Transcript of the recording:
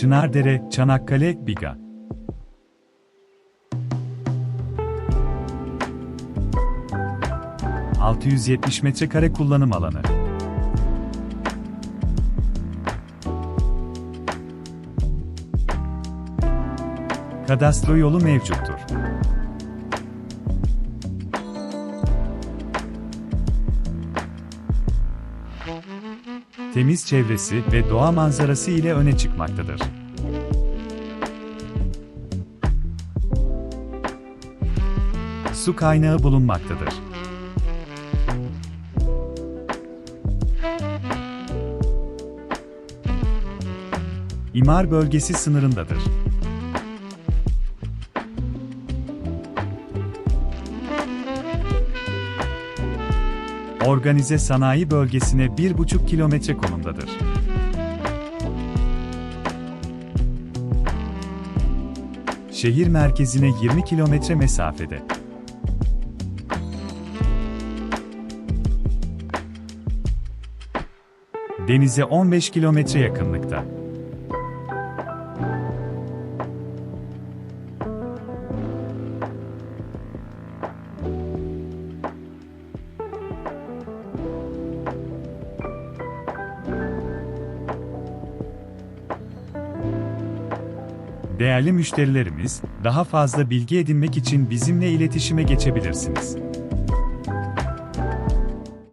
Çınardere, Çanakkale, Biga. ...670 metrekare kullanım alanı. Kadastro yolu mevcuttur. Temiz çevresi ve doğa manzarası ile öne çıkmaktadır. Su kaynağı bulunmaktadır. İmar bölgesi sınırındadır. Organize sanayi bölgesine 1,5 kilometre konumdadır. Şehir merkezine 20 kilometre mesafede. Denize 15 kilometre yakınlıkta. Değerli müşterilerimiz, daha fazla bilgi edinmek için bizimle iletişime geçebilirsiniz.